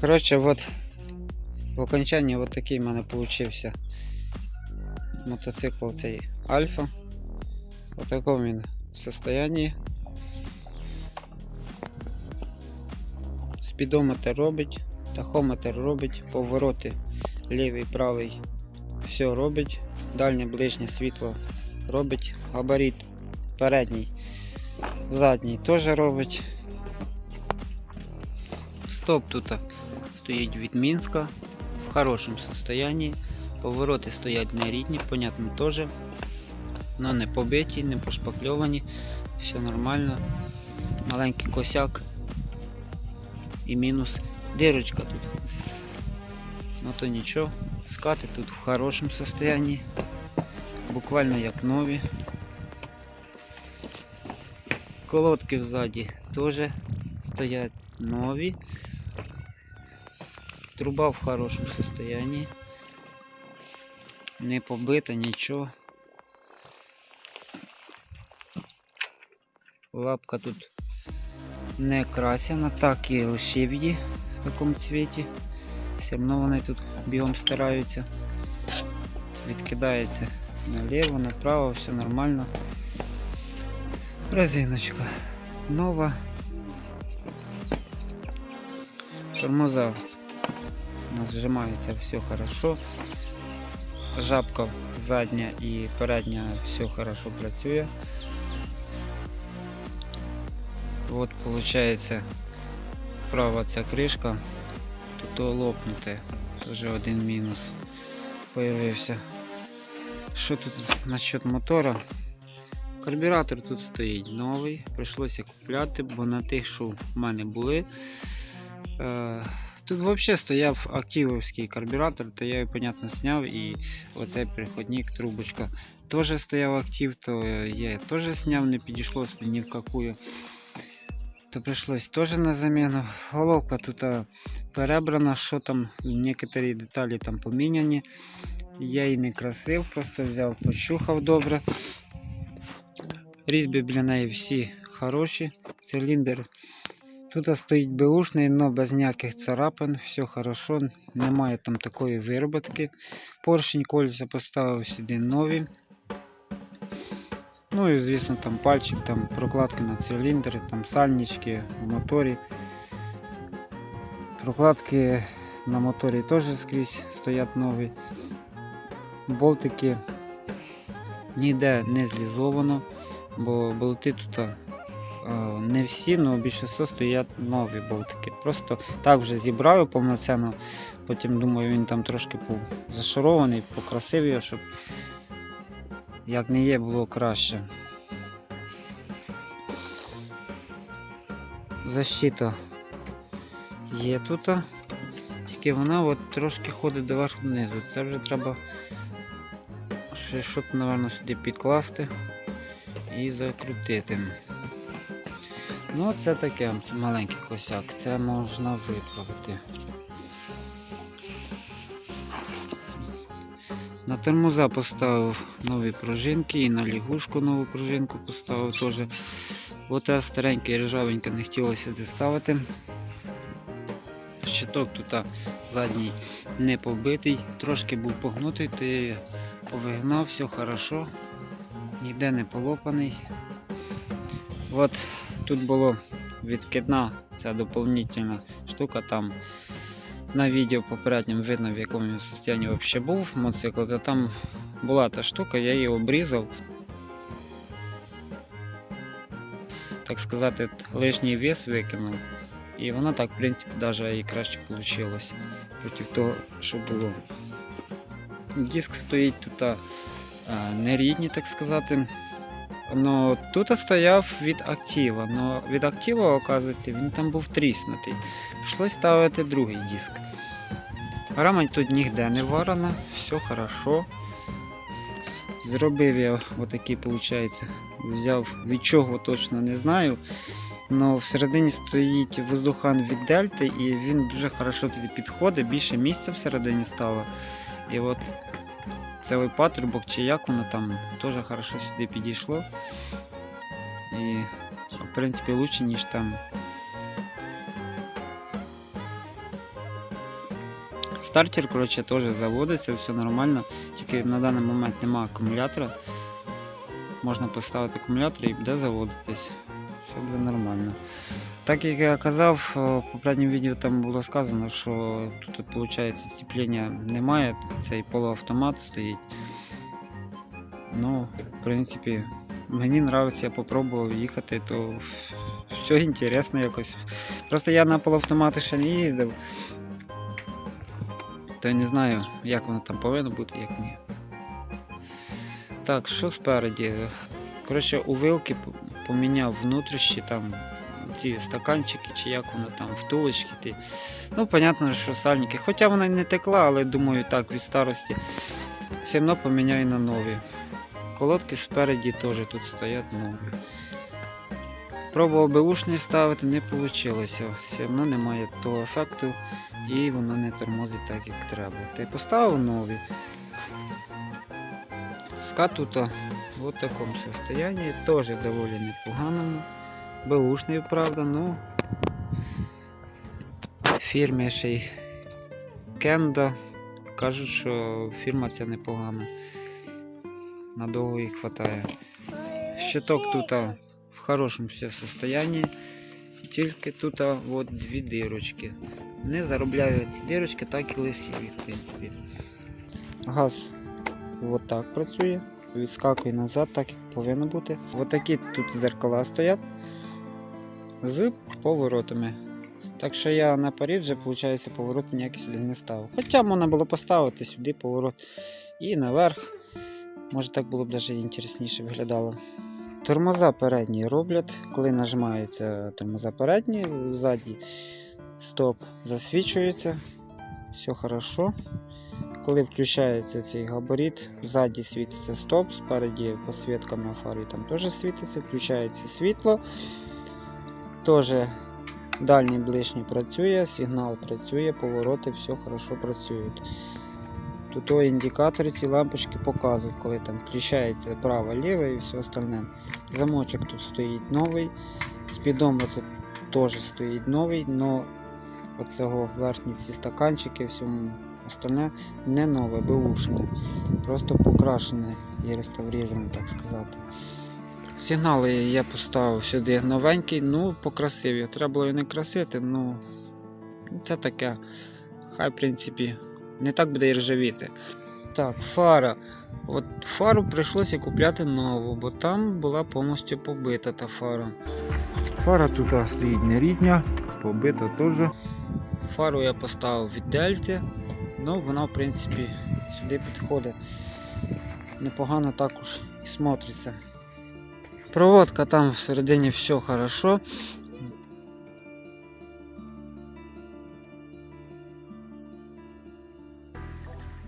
Коротше, от в окончанні от такий в мене получився мотоцикл цей Альфа. В такому він состоянні. Спідометр робить, тахометр робить, повороти лівий, правий, все робить, дальнє ближнє світло робить, габарит передній, задній теж робить. Стоп тут стоїть від Мінська в хорошому состоянні. Повороти стоять не рідні, понятно теж. Но не побиті, не пошпакльовані, все нормально. Маленький косяк і мінус дирочка тут. Ну то нічого, скати тут в хорошому состоянні, буквально як нові. Колодки ззаді теж стоять нові. Труба в хорошому состоянии. Не побита, нічого. Лапка тут не красена, так і лишив в такому цвіті. Все одно вони тут бігом стараються. Відкидається наліво, направо, все нормально. Резиночка нова. Тормоза у нас зжимається все хорошо. Жабка задня і передня все хорошо працює. От получается права ця кришка, тут лопнуте, теж один мінус появився. Що тут насчет мотора? Карбюратор тут стоїть новий, прийшлося купляти, бо на тих, що в мене були. Е, Тут взагалі стояв активовський карбюратор, то я його, понятно, зняв і оцей переходник, трубочка теж стояв актив, то я теж зняв, не підійшло собі ні в какую. То прийшлось теж на заміну. Головка тут а, перебрана, що там, некоторі деталі там поміняні. Я її не красив, просто взяв, почухав добре. Різьби біля неї всі хороші. Циліндр Тут стоїть беушний, але без ніяких царапин, все хорошо, немає там такої вироботки. Поршень кольця поставив сюди нові. Ну і звісно там пальчик, там прокладки на циліндр, там сальнички в моторі. Прокладки на моторі теж скрізь стоять нові. Болтики ніде не злізовано, бо болти тут не всі, але більшість стоять нові болтики. Просто так вже зібрав повноцінно. Потім думаю, він там трошки був зашарований, покрасив його, щоб як не є, було краще. Защита є тут, тільки вона от трошки ходить доверху донизу. Це вже треба ще щось, мабуть, сюди підкласти і закрутити. Ну, це таке маленький косяк, це можна виправити. На тормоза поставив нові пружинки і на лягушку нову пружинку поставив теж. Оте стареньке ржавеньке не хотілося сюди ставити. Щиток тут задній не побитий, трошки був погнутий, то я повигнав, все хорошо, ніде не полопаний. От тут було відкидна ця доповнительна штука там. На відео попередньому видно, в якому стані взагалі був мотоцикл, то там була та штука, я її обрізав. Так сказати, лишній вес викинув. І воно так, в принципі, навіть і краще вийшло проти того, що було. Диск стоїть тут нерідні, так сказати. Ну, тут стояв від актива, но від актива, оказується, він там був тріснутий. Прийшлось ставити другий диск. Рама тут ніде не варена, все хорошо. Зробив я отакий, виходить, взяв від чого точно не знаю. Но всередині стоїть воздухан від дельти і він дуже хорошо туди підходить, більше місця всередині стало. І от цей патрубок чи як воно там теж хорошо сюди підійшло. І в принципі лучше, ніж там Стартер, коротше, теж заводиться, все нормально. Тільки на даний момент немає акумулятора. Можна поставити акумулятор і буде заводитись. Все буде нормально. Так як я казав, е, в попередньому відео там було сказано, що тут виходить степлення немає, цей полуавтомат стоїть. Ну, в принципі, мені подобається, я попробував їхати, то все інтересно якось. Просто я на полуавтомати ще не їздив. То не знаю, як воно там повинно бути, як ні. Так, що спереді? Коротше, у вилки поміняв внутрішні там ці стаканчики, чи як воно там, втулочки. Ті. Ну, понятно, що сальники. Хоча вона не текла, але думаю, так, від старості. Все одно поміняю на нові. Колодки спереді теж тут стоять нові. Пробував би ушний ставити, не вийшло. Все одно немає того ефекту і воно не тормозить так, як треба. Та поставив нові. Скат тут а, в такому состоянии, теж доволі непоганому. Беушний, правда, ну фірмі ще й Кенда. Кажуть, що фірма ця непогана. Надовго їх хватає. Щиток тут в хорошому все состоянии. Тільки тут от дві дирочки. Не заробляю ці дирочки, так і лисіві, в принципі. Газ от так працює. Відскакує назад, так як повинно бути. Отакі тут зеркала стоять з поворотами. Так що я наперед вже, виходить, повороти ніякі сюди не ставив. Хоча можна було поставити сюди поворот і наверх. Може так було б навіть інтересніше виглядало. Тормоза передні роблять, коли нажимається тормоза передні, ззаді стоп засвічується, все хорошо. Коли включається цей габарит, ззаді світиться стоп, спереді посвітка на фарі там теж світиться, включається світло. Теж дальній ближній працює, сигнал працює, повороти, все хорошо працюють. Тут індикатори ці лампочки показують, коли там включається право, ліво і все остальне. Замочок тут стоїть новий, спідометр теж стоїть новий, але оцього верхні ці стаканчики, всьому остальне не нове, беушне. Просто покрашене і реставрироване, так сказати. Сигнали я поставив сюди новенький, ну покрасив. Треба було і не красити, ну це таке. Хай, в принципі, не так буде і ржавіти. Так, фара. От фару прийшлося купляти нову, бо там була повністю побита та фара. Фара тут стоїть не рідня, побита теж. Фару я поставив від дельти, ну вона в принципі сюди підходить. Непогано також і смотриться. Проводка там всередині все хорошо.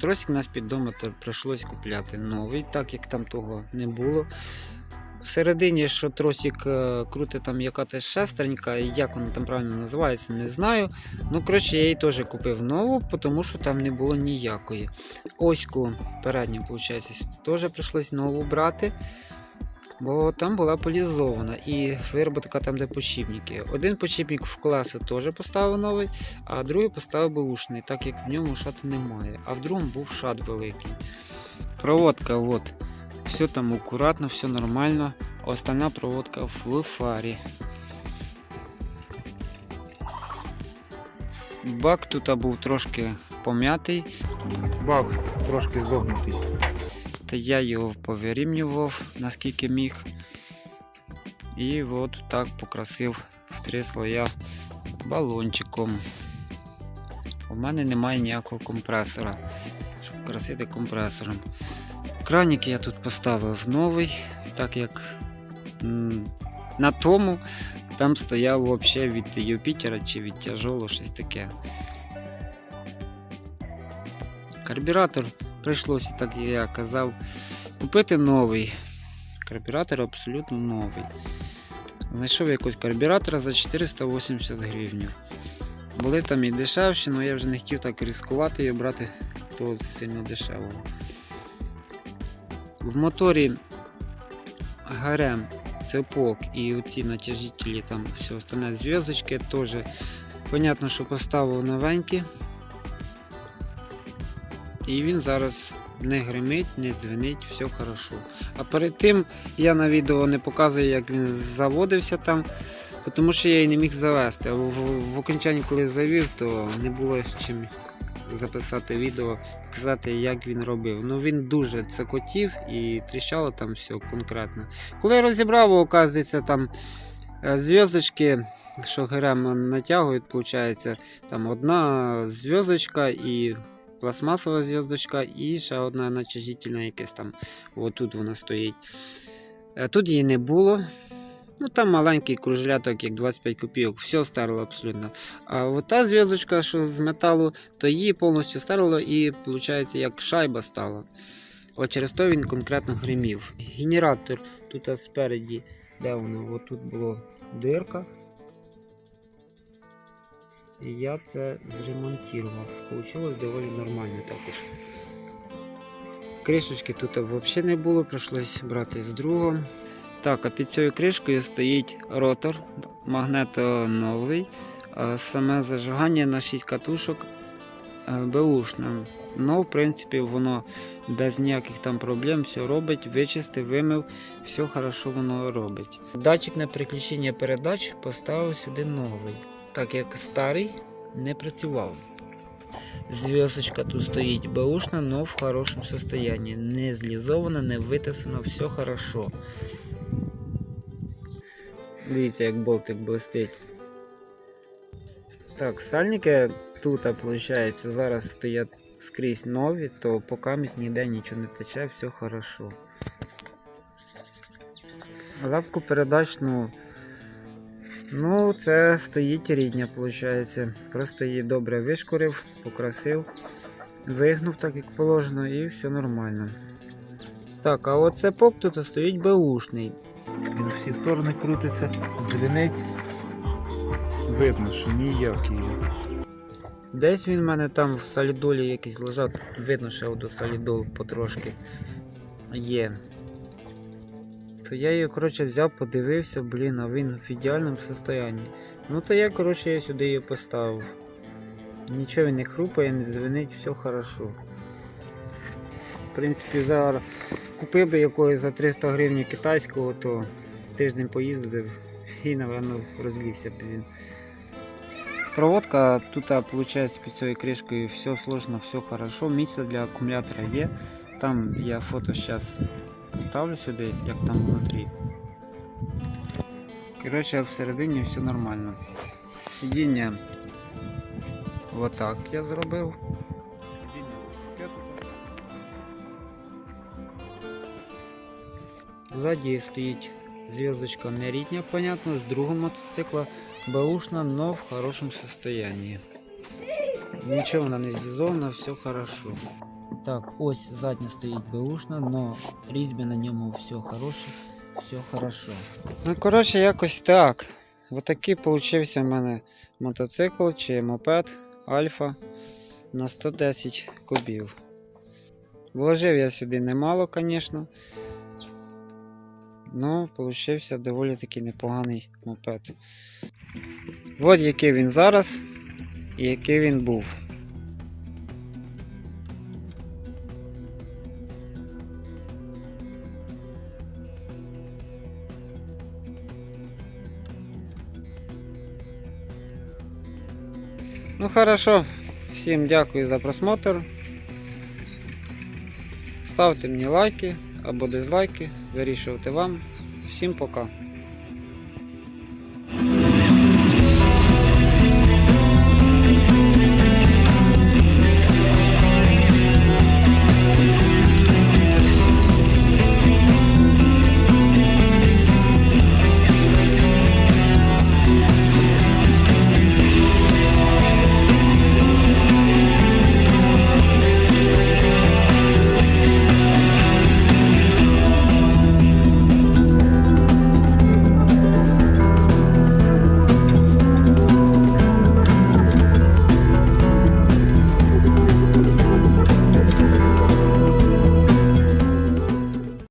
Тросик на спідометр прийшлось купляти новий, так як там того не було. Всередині, що тросик е, крутить там яка-то шестеренька, і як воно там правильно називається, не знаю. Ну, коротше, я її теж купив нову, тому що там не було ніякої. Оську передню, виходить, теж прийшлось нову брати. Бо там була полізована і вироботка там, де почіпники. Один почіпник в колеса теж поставив новий, а другий поставив бушний, так як в ньому шату немає. А в другому був шат великий. Проводка, от. Все там акуратно, все нормально. Остальна проводка в фарі. Бак тут був трошки пом'ятий, Бак трошки зогнутий. Та я його повирівнював наскільки міг. І от так покрасив в три слоя балончиком. У мене немає ніякого компресора, щоб красити компресором. Краник я тут поставив новий, так як на тому там стояв взагалі від Юпітера чи від тяжолу щось таке. Карбюратор прийшлося, так як я казав, купити новий. Карбюратор абсолютно новий. Знайшов якогось карбюратора за 480 гривень. Були там і дешевші, але я вже не хотів так ризикувати і брати того сильно дешевого. В моторі гарем, цепок і оці натяжителі, там все остальне зв'язочки теж. Понятно, що поставив новенькі. І він зараз не гримить, не дзвенить, все хорошо. А перед тим я на відео не показую, як він заводився там, тому що я її не міг завести. В, в, окончанні, коли завів, то не було чим записати відео, показати, як він робив. Ну він дуже цокотів і тріщало там все конкретно. Коли я розібрав, оказується, там е, зв'язочки, що ГРМ натягують, виходить, там одна зв'язочка і пластмасова зв'язочка, і ще одна начажительна якась там. Отут вона стоїть. Е, Тут її не було. Ну там маленький кружляток, як 25 копійок, все стерло абсолютно. А от та зв'язочка, що з металу, то її повністю стерло і, виходить, як шайба стала. От через то він конкретно гримів. Генератор тут спереді, де воно? От тут була дирка. Я це зремонтував. Получилось доволі нормально також. Кришечки тут взагалі не було, прийшлось брати з другого. Так, а під цією кришкою стоїть ротор магнетоновий. а Саме зажигання на 6 катушок е, беушне. Ну, в принципі, воно без ніяких там проблем все робить, вичистив, вимив, все хорошо воно робить. Датчик на переключення передач поставив сюди новий, так як старий не працював. Зв'язочка тут стоїть беушна, но в хорошому состоянии. Не злізована, не витисана, все хорошо. Дивіться, як болтик блистить. Так, сальники тут, виходить, зараз стоять скрізь нові, то поки місь ніде нічого не тече, все хорошо. Лапку передач, ну. Ну, це стоїть рідня, виходить. Просто її добре вишкурив, покрасив, вигнув так, як положено, і все нормально. Так, а оце поп тут стоїть беушний. Він всі сторони крутиться, дзвенить. Видно, що ніякий. Десь він в мене там в солідолі якийсь лежав, видно, що до солідол потрошки є. То я її, коротше, взяв, подивився, блін, а він в ідеальному стані. Ну то я, коротше, я сюди її поставив. Нічого він не хрупає, не дзвенить, все хорошо. В принципі, зараз купив би якогось за 300 гривень китайського, то тиждень поїздив і, напевно, розлізся б він. Проводка тут виходить під цією кришкою все сложно, все хорошо. Місце для акумулятора є. Там я фото зараз поставлю сюди, як там внутрі. Коротше, всередині все нормально. Сидіння отак я зробив. Ззаді стоїть зв'язочка не рідня, понятно, з другого мотоцикла бэушна, но в хорошем состоянии. Нічого вона не злізована, все хорошо. Так, ось задня стоїть бэушна, но різьби на ньому все хороше, все хорошо. Ну, коротше, якось так. Ось такий получився в мене мотоцикл чи мопед Альфа на 110 кубів. Вложив я сюди немало, звісно. Ну, получився доволі таки непоганий мопед. От який він зараз і який він був. Ну хорошо, всім дякую за просмотр. Ставте мені лайки або дизлайки, вирішувати вам. Всім пока.